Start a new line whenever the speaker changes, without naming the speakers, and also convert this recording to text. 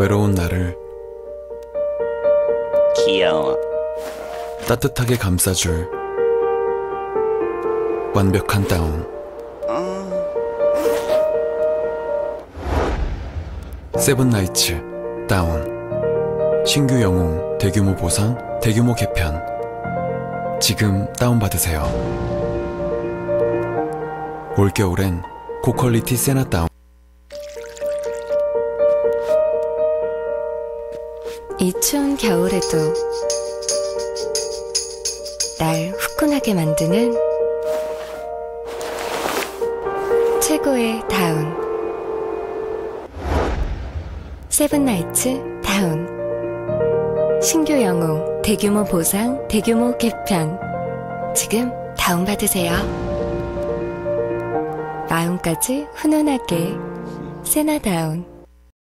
외로운 나를
귀여워.
따뜻하게 감싸줄 완벽한 다운. 세븐나이츠 다운. 신규 영웅 대규모 보상 대규모 개편. 지금 다운받으세요. 올겨울엔 고퀄리티 세나 다운.
이 추운 겨울에도 날 후끈하게 만드는 최고의 다운. 세븐나이츠 다운. 신규 영웅 대규모 보상 대규모 개편. 지금 다운받으세요. 마음까지 훈훈하게. 세나다운